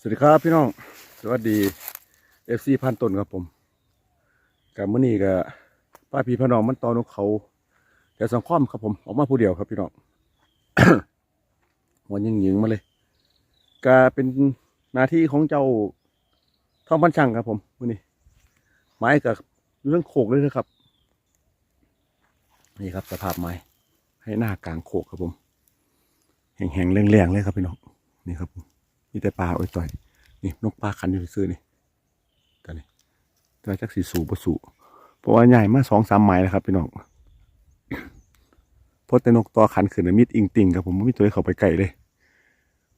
สวัสดีครับพี่น้อง สวัสดีเอฟซีพันต้นครับผมกับมื่อนี้กับป้าพี่พี่น้องมันตอนกเขาแต่สังคอมครับผมออกมาผู้เดียวครับพี่น้อง วันยิงยิงมาเลยก็เป็นหน้าที่ของเจ้าท่องพันช่างครับผมมื่อนี้ไม้กับเรื่องโขกเลยนะครับ นี่ครับสภาพไม้ให้หน้ากลางโขกครับผมแห้งๆแรงๆเลยครับพี่น้องนี่ครับผม มีแต่ปลาโอ้ยต่อยนี่นกปลาขันอยู่ซื่อนี่ตัวนี้ตัวจักสีสูบสูเพราะว่าใหญ่มากสองสามไม้แล้วครับพี่น้องเพราะแต่นกตัวขันขึ้นมิดอิงติงครับผมไม่ตัวให้เขาไปไกลเลย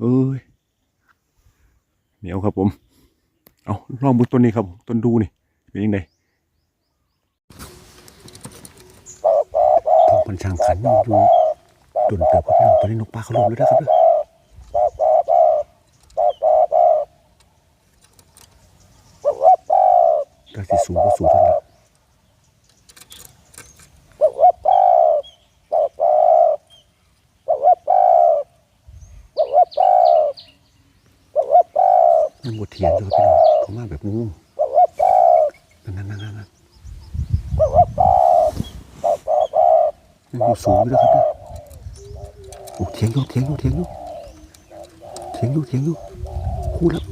เอ้ยเหนียวครับผม เอาลองบุต้นนี้ครับต้นดูนี่เป็นยังไงทองพันช่างขันอยู่ดุนเติบครับพี่น้องตอนนี้นกปลาเขาลงแล้วนะครับเด้อ ก็ สูงก็สูงเท่านั้นยังบทเทียนอยู่พี่น้องเขามาแบบงูนั่นนั่นนั่นนั่นงูสูงอยู่นะครับโอ้เทียงอยู่เทียงอยู่เทียงอยู่เทียงอยู่เทียงอยู่คู่แล้ว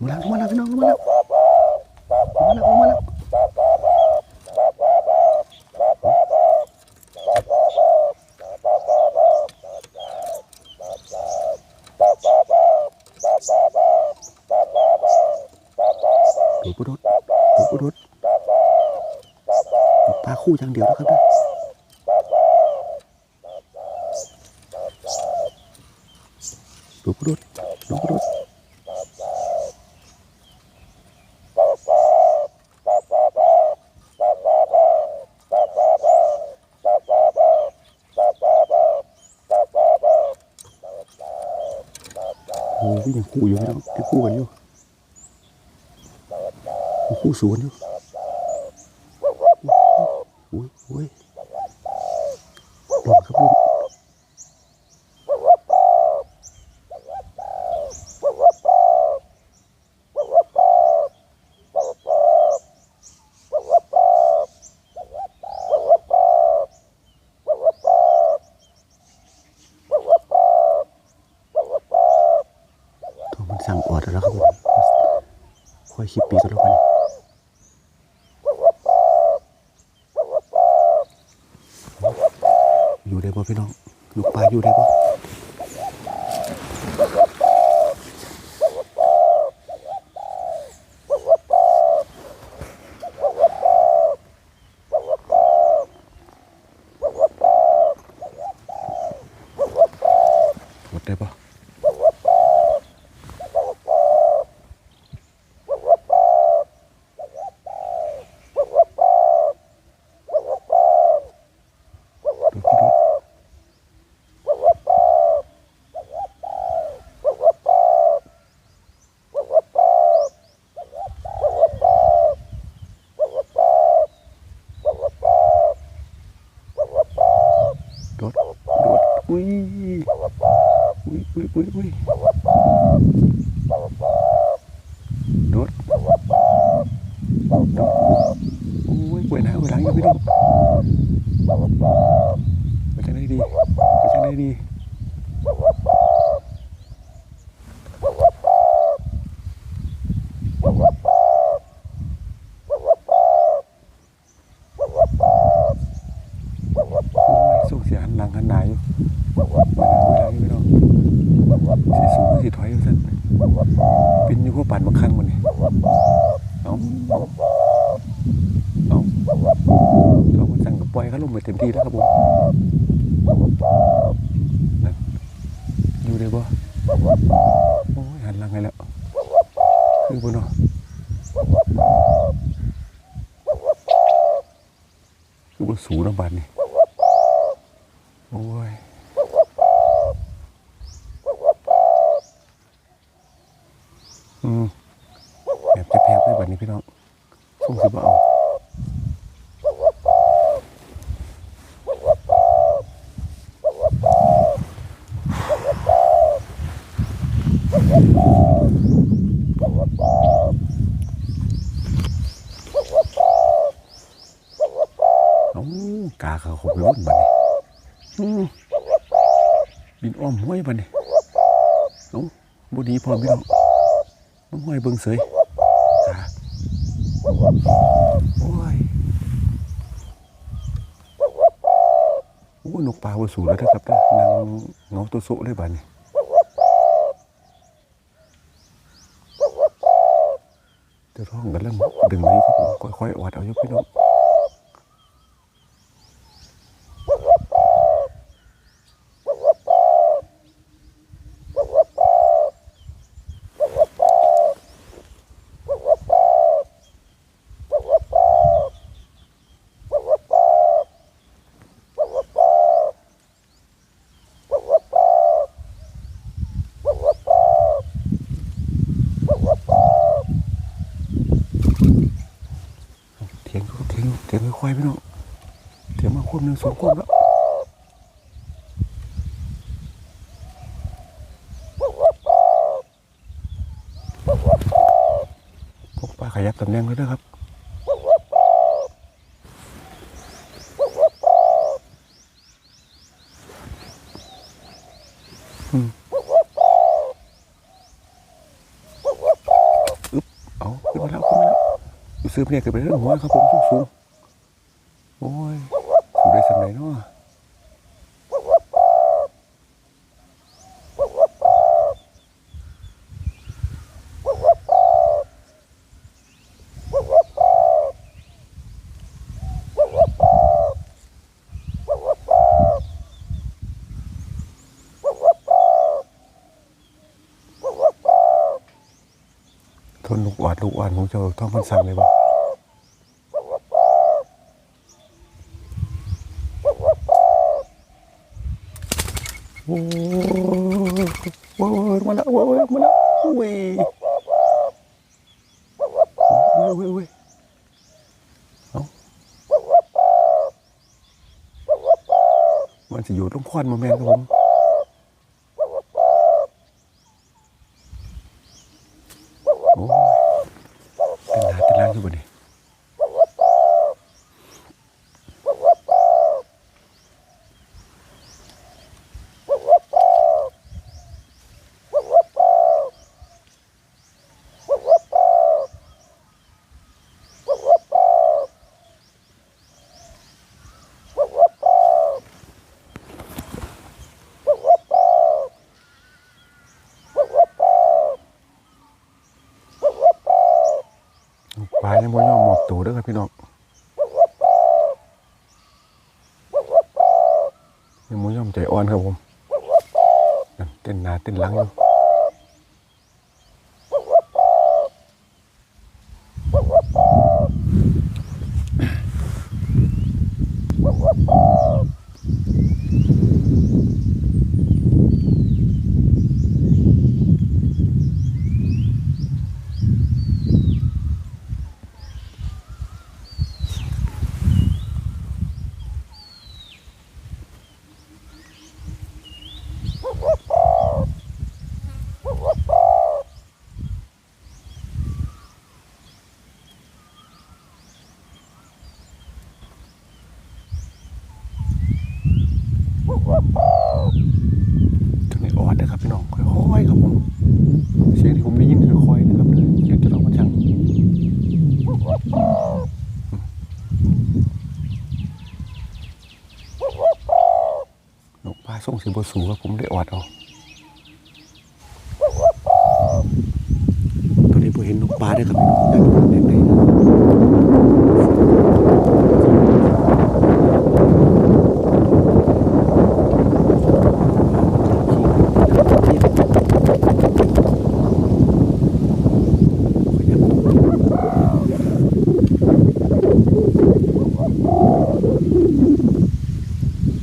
มาแล้วมาแล้วพี่น้องมาแล้วมาแล้วมาแล้ว โดดกระโดดโดดกระโดดปลาคู่อย่างเดียวนะครับเด้อโดดกระโดดโดดกระโดดโอ้ยยังคู่อยู่พี่น้องยังคู่กันอยูู่่สวนอยู่โอ้ยโอ้ยหล่นครับลูกทองมันสั่งออดแล้วครับผมค่อยคิดปีกันแล้วกัน พี่น้องลูกปลาอยู่ได้ป่หมดได้ป่โดดโดดอุ้ย อุ้ยอุ้ยอุ้ยอุ้ยโดดโดดอุ้ยป่วยหน้าป่วยหลังอยู่พี่น้องไปทางไหนดีไปทางไหนดีส่งเสียหันหลังหันหน้าอยู่ป่วยหน้าป่วยหลังอยู่พี่น้องสีสูงสีถอยอยู่สั่นเป็นอยู่พวกป่านบางครั้งมันนี่เอาเอาเรามันสั่งกับปล่อยเขาลงไปเต็มที่แล้วครับผมนั่นอยู่ได้บ่โอ้ยหันหลังไงแล้วคือบ่เนาะคือบ่สูงน้ำบานนี่โอ้ย อืมแบบแผลบๆเลยแบบนี้พี่น้องส่งสิบ่เอา โอ้ กาเขาเขาไปวุ่นบัดนี้อืมบินอ้อมห้วยบัดนี้โอ้บุดีพร้อมพี่น้องน้องห้วยเบิ่งเสยกาโอ้ยโอ้นกปลาวัสูแล้วนะครับเด้อนางเงาตัวโซะเลยบัดนี้เจะ ร้องกันแล้วดึงไว้ครับผมค่อยๆอดเอาอยู่พี่น้อง เถียงอยู่เถียงอยู่เถียงค่อยๆพี่น้องเถียงมควบหนึ่งสองควบแล้วพวกปลาขยับตำแหน่งเลยนะครับอืมอึ๊บเอาขึ้นมาแล้วขึ้นมาแล้วซื้อเนี่ยขึ้นไปเรื่องหัวครับผมสูงสูงโอ้ยสูงได้สำไหนเนาะทนลูกห วาดลูกวานของเจ้าท้องพันสั่งเลยบ่โอ้ยโอ้ยมาแล้วโอ้ยมาแล้วโอ้ยโอ้ยโอ้ยโอ้ยเอามันจะอยู่ตรงควันมาแมนครับผม โอ้ยเป็นหนาเป็นล่างอยู่บ่นี่ปลา ยังบ่ยอมหมอบตัวเด้อครับพี่น้องยังบ่ยอมใจอ่อนครับผมเต้นหนาเต้นหลังอยู่จังได๋อ่อนเด้อครับพี่น้องค่อยๆครับผมเสียงที่ผมได้ยินค่อยๆนะครับเด้อเสียงจะร้องมันจังนกปลา สิบ่สูงครับผมได้ออดเอาตอนนี้ผมเห็นนกปลาได้ครับพี่น้องได้ดูแดงๆนะ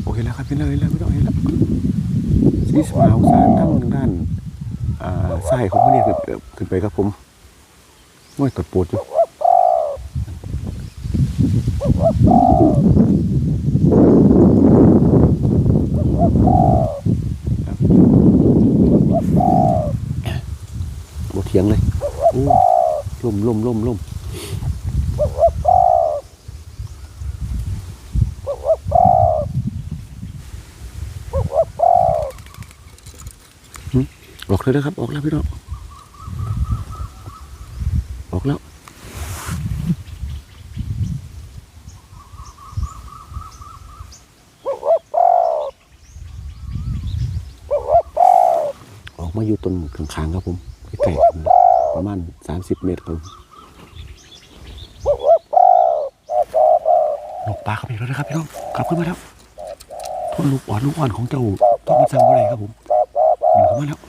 โอเคแล้วครับพี่เลยแล้วไม่ต้องให้แล้วสีสมาวสารทั้งด้านอ่าไส้ของมันเนี่ยขึ้นขึ้น ไปครับผมง่อยตดปวดอยู่ถียงเลยล่มล่มล่มล่มออกเลยนะครับ ออกแล้วพี่น้องออกแล้ว ออก มาอยู่ต้นข้างๆครับผมใกล้ๆกันประมาณ30เมตรครับผมนกปลาเข้าไปแล้วนะครับพี่น้องกลับขึ้นมาแล้วทนลูกอ่อนลูกอ่อนของเจ้าต้องมาสั่งอะไรครับผมมันเข้ามาแล้ว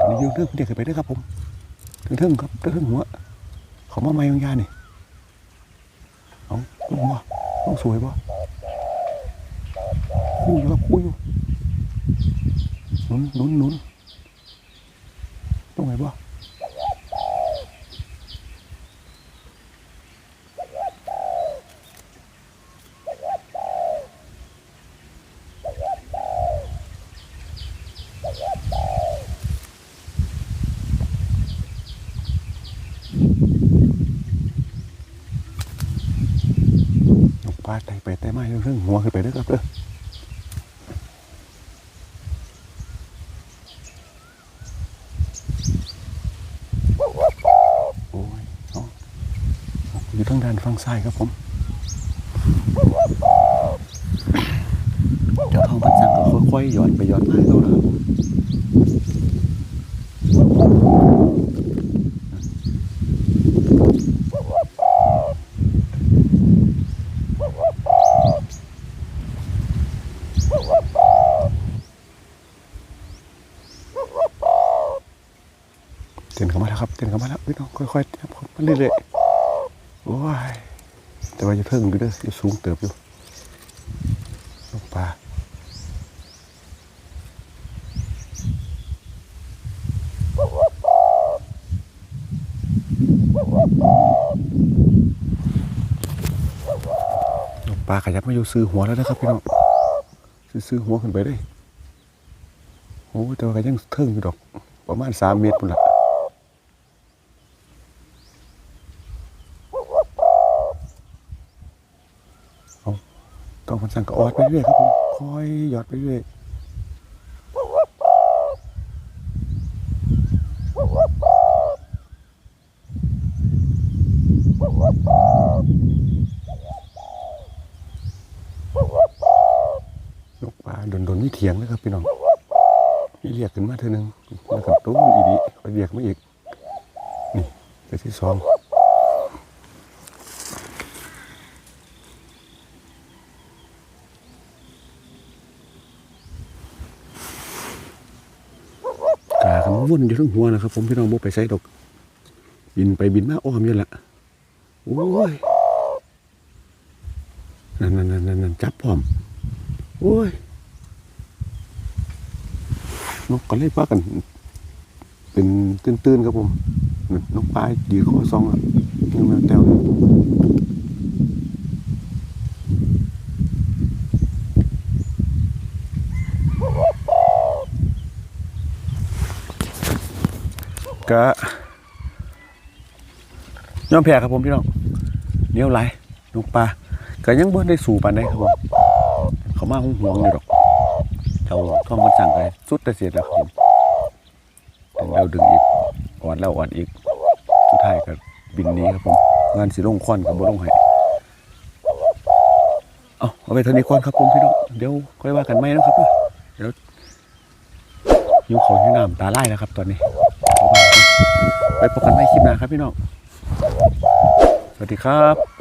ตอนนี้ยืนเรื่องเด็กขึ้นไปด้วยครับผมเทิงครับเทิงหัวเขามาไม่ยงยานี่เอาหัวต้องสวยปะ คู่อยู่ครับคู่อยู่หนุนหนุนหนุนตรงไหนบ่นกปลาไตไปไต่มาเรื่องหัวขึ้นไปด้อครับเด้อ โอ้ยเอาอยู่ทางซ้ายครับผมเดี๋ยวทองพันสังก็ค่อยๆหย่อนไปหย่อนมาให้เรานะครับผมเต้นเข้ามาแล้วครับเต้นเข้ามาแล้วพี่น้องค่อยๆจับเรื่อยๆโอ้ย แต่ว่าจะเพิ่งอยู่เด้ออยู่สูงเติบอยู่ลูกปลาลูกปลาขยับมาอยู่ซื้อหัวแล้วนะครับพี่น้องซื้อหัวขึ้นไปเลยโอ้แต่ว่าก็ยังเทิงอยู่ดอก ประมาณสามเมตรปุ่นละเอาต้ องพันสั่งก็ออดไปเรื่อยครับผมคอยหยอดไปเรื่อยลูกปลาโดนๆนี่เถียงนะครับพี่น้องนี่เรียกขึ้นมาเท่านึงแล้วกับตู้อีดีก็เรียกมาอีก นี่ไปที่สองกากัน ว่นอยู่ทั้งหัวนะครับ ผมพี่น้องบ่ไปใส่ดอกบินไปบินมาอ้อมอยู่ละโอ้ยนั่นนั่นนั่นนั่นจับพร้อมโอ้ยนกก็เลยพากัน เป็นตื้นๆครับผมนกปลายยืนคอซองอะยังมาแต้ว กะยอมแพ้ครับผมพี่น้องเนี้ยวไหลายนกปลาก็ยังบ่ได้สู่ปานใดครับผมเขามาห่วงๆอยู่ดอกเจ้าท่องมันสั่งไปสุดแต่เสียแล้วครับผมถึงแล้วดึงอีกอ่อนแล้วอ่อนอีกสุดท้ายก็บินนี้ครับผมงานสิลงควันกับบ่ลงให้เอาเอาไปเท่านี้ก่อนครับผมพี่น้องเดี๋ยวค่อยว่ากันไหมนะครับเดี๋ยวหิวของหิวน้ำตาไล่แล้วครับตอนนี้ ไปพบกันให้คลิปหน้าครับพี่น้อง สวัสดีครับ